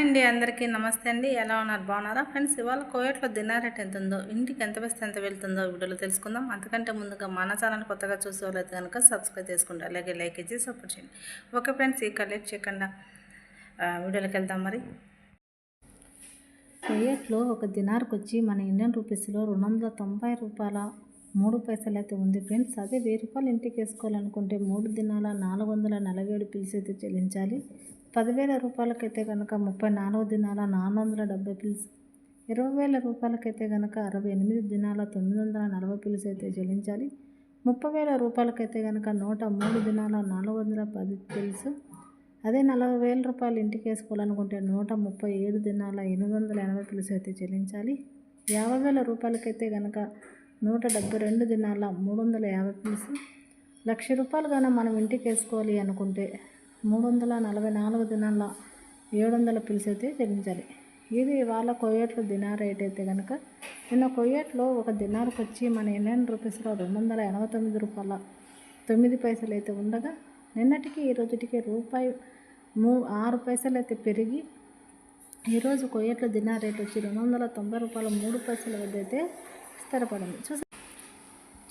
అండి అందరికీ నమస్తే అండి. ఎలా ఉన్నారు? బాగున్నారా? ఫ్రెండ్స్ ఇవాళ కోయట్లో దినార్ రేట్ ఎంత ఉందో ఇంటికి ఎంత వస్తే ఎంత వెళ్తుందో వీడియోలో తెలుసుకుందాం. అంతకంటే ముందుగా మన ఛానల్ కొత్తగా చూసే వాళ్ళైతే కనుక సబ్స్క్రైబ్ చేసుకుంటారు అలాగే లైక్ ఇచ్చి సపోర్ట్ చేయండి. ఓకే ఫ్రెండ్స్ ఈ కలెక్ట్ చేయకుండా వీడియోలోకి వెళ్దాం మరి. కోయట్లో ఒక దినార్కి వచ్చి మన ఇండియన్ రూపీస్లో రెండు వందల తొంభై రూపాయల మూడు పైసలు అయితే ఉంది ఫ్రెండ్స్. అదే వెయ్యి రూపాయలు ఇంటికి వేసుకోవాలనుకుంటే మూడు దినాల నాలుగు వందల నలభై ఏడు పిలిచి అయితే చెల్లించాలి. పదివేల రూపాయలకైతే కనుక ముప్పై నాలుగు దినాల నాలుగు వందల డెబ్బై పిల్స్ ఇరవై వేల రూపాయలకైతే కనుక అరవై ఎనిమిది దినాల తొమ్మిది వందల నలభై పిల్స్ అయితే చెల్లించాలి. ముప్పై వేల రూపాయలకైతే కనుక నూట మూడు దినాల నాలుగు వందల పది పిల్స్ అదే నలభై వేల రూపాయలు ఇంటికి వేసుకోవాలనుకుంటే నూట ముప్పై ఏడు దినాల ఎనిమిది వందల ఎనభై పిలుసు అయితే చెల్లించాలి. యాభై వేల రూపాయలకైతే కనుక నూట డెబ్బై రెండు దినాల మూడు వందల యాభై పిల్స్ లక్ష రూపాయలు కానీ మనం ఇంటికి వేసుకోవాలి అనుకుంటే మూడు వందల నలభై నాలుగు దినాల ఏడు వందల పిలుసు అయితే చెల్లించాలి. ఇది వాళ్ళ కొయ్యేట్లు దినార్ రేట్ అయితే కనుక నిన్న కొయ్యేట్లో ఒక దినార్కి వచ్చి మన ఇండియన్ రూపీస్లో రెండు వందల ఎనభై తొమ్మిది రూపాయల తొమ్మిది పైసలు అయితే ఉండగా నిన్నటికి ఈ రోజుటికి రూపాయి మూ ఆరు పైసలు అయితే పెరిగి ఈరోజు కొయ్యేట్ల దినార్ రేట్ వచ్చి రెండు వందల తొంభై రూపాయల మూడు పైసల వద్ద అయితే స్థిరపడింది చూసా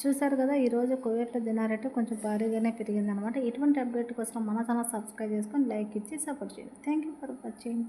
చూసారు కదా ఈరోజు కొయ్యట్ల దినారెట్ కొంచెం భారీగానే పెరిగిందనమాట ఇటువంటి అప్డేట్ కోసం మన ఛానల్ సబ్స్క్రైబ్ చేసుకొని లైక్ ఇచ్చి సపోర్ట్ చేయండి. Thank you for watching